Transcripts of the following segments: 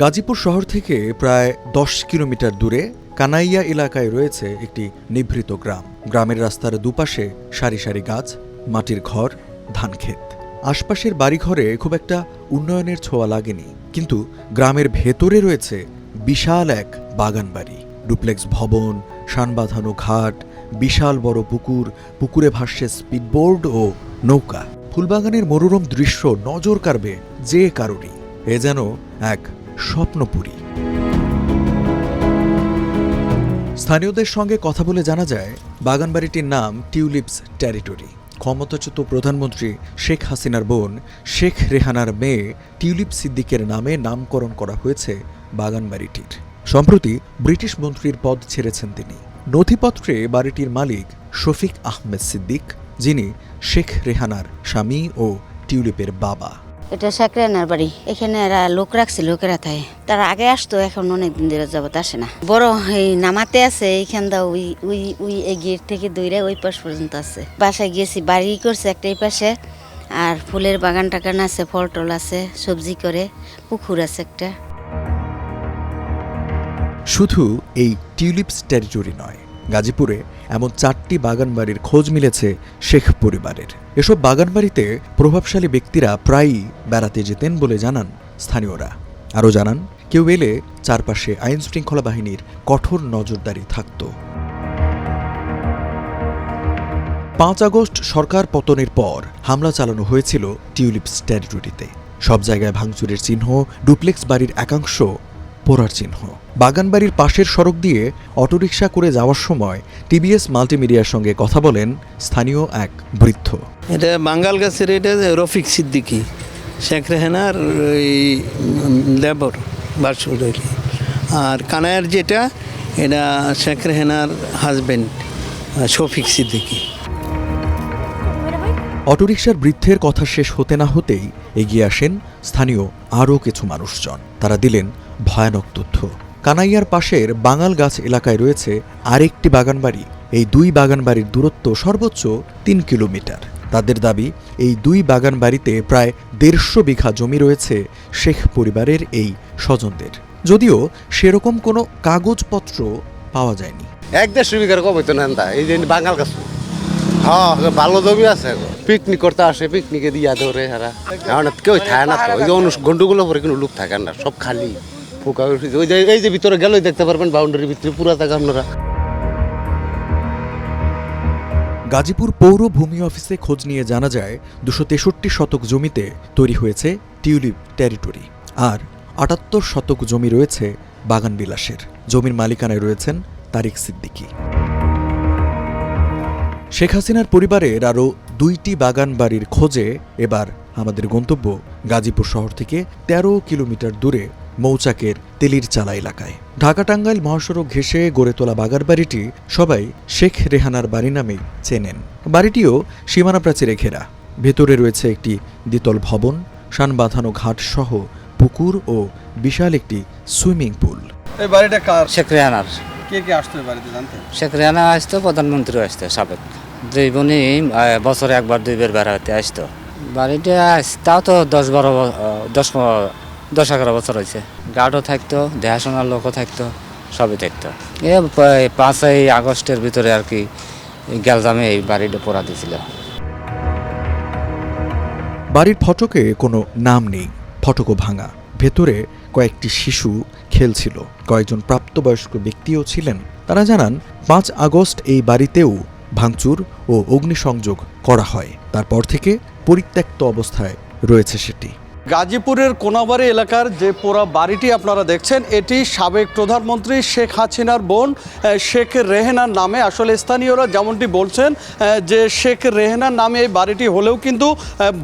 গাজীপুর শহর থেকে প্রায় দশ কিলোমিটার দূরে কানাইয়া এলাকায় রয়েছে একটি নিভৃত গ্রাম। গ্রামের রাস্তার দুপাশে সারি সারি গাছ, মাটির ঘর ধানক্ষেত আশপাশের বাড়িঘরে খুব একটা উন্নয়নের ছোঁয়া লাগেনি, কিন্তু গ্রামের ভেতরে রয়েছে বিশাল এক বাগান বাড়ি ডুপ্লেক্স ভবন, শানবাঁধানো ঘাট বিশাল বড় পুকুর, পুকুরে ভাসছে স্পিডবোর্ড ও নৌকা। ফুলবাগানের মনোরম দৃশ্য নজর কাড়বে যে কারোরই এ যেন এক স্বপ্নপুরী। স্থানীয়দের সঙ্গে কথা বলে জানা যায়, বাগানবাড়িটির নাম টিউলিপস টেরিটরি। ক্ষমতাচ্যুত প্রধানমন্ত্রী শেখ হাসিনার বোন শেখ রেহানার মেয়ে টিউলিপ সিদ্দিকের নামে নামকরণ করা হয়েছে বাগানবাড়িটির। সম্প্রতি ব্রিটিশ মন্ত্রীর পদ ছেড়েছেন তিনি। নথিপত্রে বাড়িটির মালিক শফিক আহমেদ সিদ্দিক যিনি শেখ রেহানার স্বামী ও টিউলিপের বাবা। এটা সাকরানার বাড়ি। এখানে এরা লোক রাখছে লোকেরা তাই। তারা আগে আসতো এখন অনেক দিন ধরে যাবত আসে না। বড় এই নামাতে আছে এইখান দা ওই ওই ওই এই গেট থেকে দৌড়ে ওই পাশ পর্যন্ত আছে। বাসায় গেছি বাড়ি করছে একটা এই পাশে। আর ফুলের বাগান টাগান আছে ফল টল আছে সবজি করে পুকুর আছে একটা। শুধু এই টিউলিপস টেরিটরি নয় গাজীপুরে এমন চারটি বাগানবাড়ির খোঁজ মিলেছে শেখ পরিবারের। এসব বাগানবাড়িতে প্রভাবশালী ব্যক্তিরা প্রায়ই বেড়াতে যেতেন বলে জানান স্থানীয়রা। আরও জানান, কেউ এলে চারপাশে আইন শৃঙ্খলা বাহিনীর কঠোর নজরদারি থাকত। পাঁচ আগস্ট সরকার পতনের পর হামলা চালানো হয়েছিল টিউলিপস টেরিটরিতে সব জায়গায় ভাঙচুরের চিহ্ন, ডুপ্লেক্স বাড়ির একাংশ পোড়ার চিহ্ন। বাগানবাড়ির পাশের সড়ক দিয়ে অটোরিকশা করে যাওয়ার সময় টিবিএস মাল্টিমিডিয়ার সঙ্গে কথা বলেন স্থানীয় এক বৃদ্ধ। এটা বাঙ্গাল গাছের এটা রফিক সিদ্দিকি শেখ রেহানার ওই লেবর বাসুরলি আর কানায়ার যেটা এটা শেখ রেহানার হাজবেন্ড শফিক সিদ্দিকি। অটোরিকশার বৃদ্ধের কথা শেষ হতে না হতেই এগিয়ে আসেন স্থানীয় আরও কিছু মানুষজন। তারা দিলেন ভয়ানক তথ্য। কানাইয়ার পাশের বাঙাল গাছ এলাকায় রয়েছে আরেকটি বাগানবাড়ি। এই দুই বাগানবাড়ির দূরত্ব সর্বোচ্চ তিন কিলোমিটার। তাদের দাবি এই দুই বাগানবাড়িতে প্রায় দেড়শো বিঘা জমি রয়েছে শেখ পরিবারের এই স্বজনদের। যদিও সেরকম কোনো কাগজপত্র পাওয়া যায়নি। এক দেড়শো বিঘার না তা এই যে বাঙাল গাছ। হ্যাঁ ভালো জমি আছে পিকনিক করতে আসে পিকনিকে দিয়া ধরে হারা এখন কেউ থাকে না তো ওই যে অনুষ গন্ডগুলো পরে কোনো লোক থাকে না সব খালি। ফুকা উঠেছে। ওই যে এই যে ভিতরে গেলেই দেখতে পারবেন বাউন্ডারির ভিতরে, পুরা থাকে আপনারা। গাজীপুর পৌর ভূমি অফিসে খোঁজ নিয়ে জানা যায়, দুশো তেষট্টি শতক জমিতে তৈরি হয়েছে টিউলিপ টেরিটরি আর আটাত্তর শতক জমি রয়েছে বাগান বিলাসের। জমির মালিকানায় রয়েছেন তারিক সিদ্দিকী। শেখ হাসিনার পরিবারের আরও দুইটি বাগান বাড়ির খোঁজে এবার আমাদের গন্তব্য গাজীপুর শহর থেকে ১৩ কিলোমিটার দূরে মৌচাকের তেলির চালা এলাকায়। ঢাকা টাঙ্গাইল মহাসড়ক ঘেঁষে গড়ে তোলা বাগার বাড়িটি সবাই শেখ রেহানার বাড়ি নামেই চেনেন। বাড়িটিও সীমানা প্রাচীরে ঘেরা। ভেতরে রয়েছে একটি দ্বিতল ভবন শান বাঁধানো ঘাট সহ পুকুর ও বিশাল একটি সুইমিং পুল। এই বাড়িটা কার? শেখ রেহানার। কে কে আসতো বাড়িতে জানতেন শেখ রেহানা আসতো প্রধানমন্ত্রী আসতো সাবেক। দুই বোনই বছরে একবার দুইবার বেড়াতে আসতো। বাড়িটা আস- তাও তো দশ বারো দশ ব- দশ এগারো বছর হয়েছে। গার্ডও থাকতো দেখাশোনার লোকও থাকতো, সবই থাকতো। এ পাঁচই আগস্টের ভিতরে আর কি গ্যালজামে এই বাড়িটা পোড়া দিয়েছিল। বাড়ির ফটকে কোনো নাম নেই, ফটকও ভাঙা। ভেতরে কয়েকটি শিশু খেলছিল, কয়েকজন প্রাপ্তবয়স্ক ব্যক্তিও ছিলেন। তারা জানান, পাঁচ আগস্ট এই বাড়িতেও ভাঙচুর ও অগ্নিসংযোগ করা হয়। তারপর থেকে পরিত্যক্ত অবস্থায় রয়েছে সেটি। গাজীপুরের কোনাবাড়ি এলাকার যে পোড়া বাড়িটি আপনারা দেখছেন, এটি সাবেক প্রধানমন্ত্রী শেখ হাসিনার বোন শেখ রেহেনার নামে। আসলে স্থানীয়রা যেমনটি বলছেন যে শেখ রেহেনার নামে এই বাড়িটি হলেও কিন্তু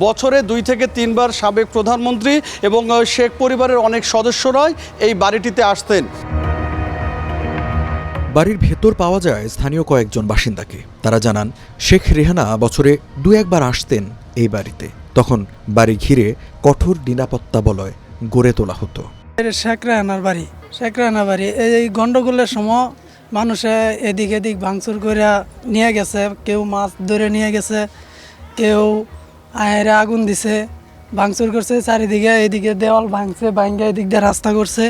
বছরে দুই থেকে তিনবার সাবেক প্রধানমন্ত্রী এবং শেখ পরিবারের অনেক সদস্যরাই এই বাড়িটিতে আসতেন। বাড়ির ভেতর পাওয়া যায় স্থানীয় কয়েকজন বাসিন্দাকে। তারা জানান, শেখ রেহানা বছরে দু একবার আসতেন এই বাড়িতে। তখন বাড়ি ঘিরে কঠোর নিরাপত্তা বলয় গড়ে তোলা হতো। এটা শেখ রাহানার বাড়ি শেখ বাড়ি। এই গন্ডগোলের সময় মানুষে এদিক এদিক ভাঙচুর করে নিয়ে গেছে, কেউ মাছ ধরে নিয়ে গেছে, কেউ আয়েরে আগুন দিছে, ভাঙচুর করছে, চারিদিকে এদিকে দেওয়াল ভাঙছে ভাঙ্গা এদিক দিয়ে রাস্তা করছে।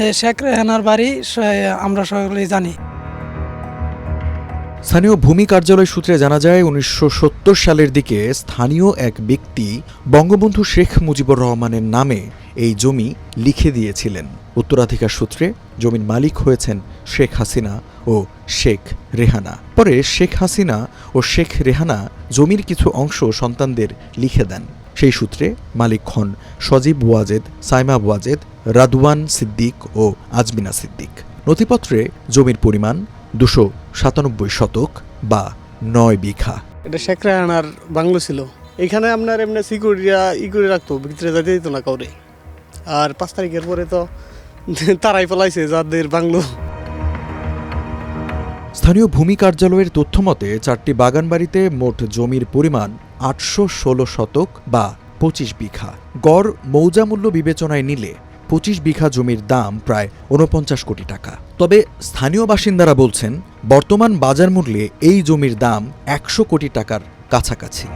এ শেখ রেহানার বাড়ি আমরা সকলেই জানি। স্থানীয় ভূমি কার্যালয় সূত্রে জানা যায়, উনিশশো সত্তর সালের দিকে স্থানীয় এক ব্যক্তি বঙ্গবন্ধু শেখ মুজিবুর রহমানের নামে এই জমি লিখে দিয়েছিলেন। উত্তরাধিকার সূত্রে জমির মালিক হয়েছেন শেখ হাসিনা ও শেখ রেহানা। পরে শেখ হাসিনা ও শেখ রেহানা জমির কিছু অংশ সন্তানদের লিখে দেন। সেই সূত্রে মালিক হন সজীব ওয়াজেদ, সাইমা ওয়াজেদ, রাদওয়ান সিদ্দিক ও আজমিনা সিদ্দিক। নথিপত্রে জমির পরিমাণ দুশো সাতানব্বই শতক বা নয় বিঘা। এটা শেখ রাহানার বাংলো ছিল। এখানে আপনার এমনি সিকিউরিটিরা ই করে রাখতো ভিতরে যেতে দিত না কাউরে। আর পাঁচ তারিখের পরে তো তারাই পলাইছে যাদের বাংলো। স্থানীয় ভূমি কার্যালয়ের তথ্যমতে চারটি বাগানবাড়িতে মোট জমির পরিমাণ আটশো ষোলো শতক বা পঁচিশ বিঘা। গড় মৌজামূল্য বিবেচনায় নিলে পঁচিশ বিঘা জমির দাম প্রায় উনপঞ্চাশ কোটি টাকা। তবে স্থানীয় বাসিন্দারা বলছেন, বর্তমান বাজার মূল্যে এই জমির দাম একশো কোটি টাকার কাছাকাছি।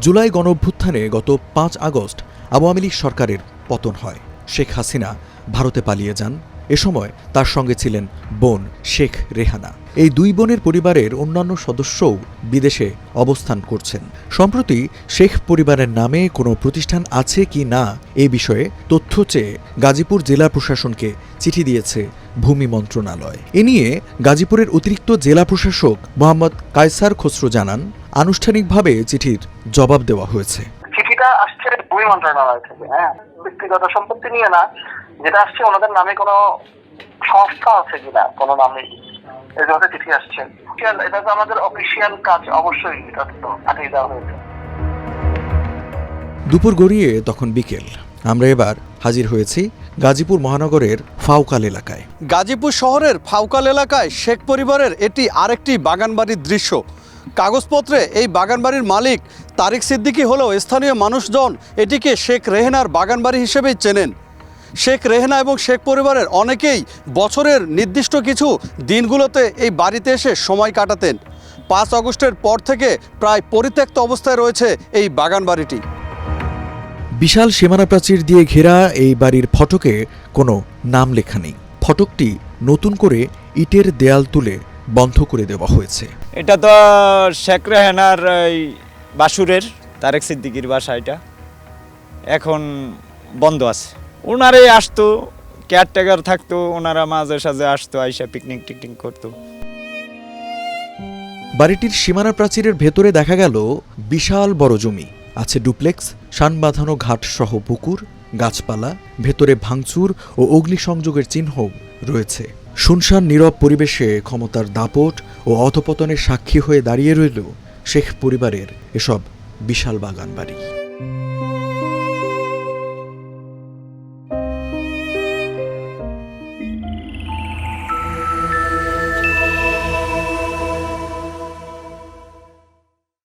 জুলাই গণঅভ্যুত্থানে গত পাঁচ আগস্ট আওয়ামী লীগ সরকারের পতন হয়। শেখ হাসিনা ভারতে পালিয়ে যান। এ সময় তার সঙ্গে ছিলেন বোন শেখ রেহানা। এই দুই বোনের পরিবারের অন্যান্য সদস্যও বিদেশে অবস্থান করছেন। সম্প্রতি শেখ পরিবারের নামে কোনো প্রতিষ্ঠান আছে কি না এ বিষয়ে তথ্য চেয়ে গাজীপুর জেলা প্রশাসনকে চিঠি দিয়েছে ভূমি মন্ত্রণালয়। এ নিয়ে গাজীপুরের অতিরিক্ত জেলা প্রশাসক মোহাম্মদ কায়সার খসরু জানান, আনুষ্ঠানিকভাবে চিঠির জবাব দেওয়া হয়েছে। চিঠিটা আসছে ভূমি মন্ত্রণালয় থেকে হ্যাঁ। ব্যক্তিগত সম্পত্তি নিয়ে না যেটা আসছে ওনাদের নামে কোনো সংস্থা আছে কিনা? কোনো নামে? এই জন্য চিঠি আসছে। এটা তো আমাদের অফিসিয়াল কাজ অবশ্যই এটা তো পাঠিয়ে দেওয়া হয়েছে। দুপুর গড়িয়ে তখন বিকেল। আমরা এবার হাজির হয়েছি গাজীপুর মহানগরের ফাউকাল এলাকায়। গাজীপুর শহরের ফাউকাল এলাকায় শেখ পরিবারের এটি আরেকটি বাগানবাড়ির দৃশ্য। কাগজপত্রে এই বাগানবাড়ির মালিক তারিক সিদ্দিকী হলেও স্থানীয় মানুষজন এটিকে শেখ রেহেনার বাগানবাড়ি হিসেবেই চেনেন। শেখ রেহেনা এবং শেখ পরিবারের অনেকেই বছরের নির্দিষ্ট কিছু দিনগুলোতে এই বাড়িতে এসে সময় কাটাতেন। পাঁচ অগস্টের পর থেকে প্রায় পরিত্যক্ত অবস্থায় রয়েছে এই বাগান বাড়িটি। বিশাল সীমানা প্রাচীর দিয়ে ঘেরা এই বাড়ির ফটকে কোনো নাম লেখা নেই। ফটকটি নতুন করে ইটের দেয়াল তুলে বন্ধ করে দেওয়া হয়েছে। এটা তো শেখ রেহানার এই বাসুরের তারেক সিদ্দিকির বাসা এটা। এখন বন্ধ আছে। ওনারাই আসতো কেয়ারটেকার থাকতো ওনারা মাঝে সাঝে আসতো, আইসা পিকনিক টিকনিক করতো। বাড়িটির সীমানা প্রাচীরের ভেতরে দেখা গেল বিশাল বড় জমি। আছে ডুপ্লেক্স শান বাঁধানো ঘাট সহ পুকুর, গাছপালা, ভেতরে ভাঙচুর ও অগ্নিসংযোগের চিহ্ন রয়েছে। শুনশান নীরব পরিবেশে ক্ষমতার দাপট ও অধপতনের সাক্ষী হয়ে দাঁড়িয়ে রইল শেখ পরিবারের এসব বিশাল বাগান বাড়ি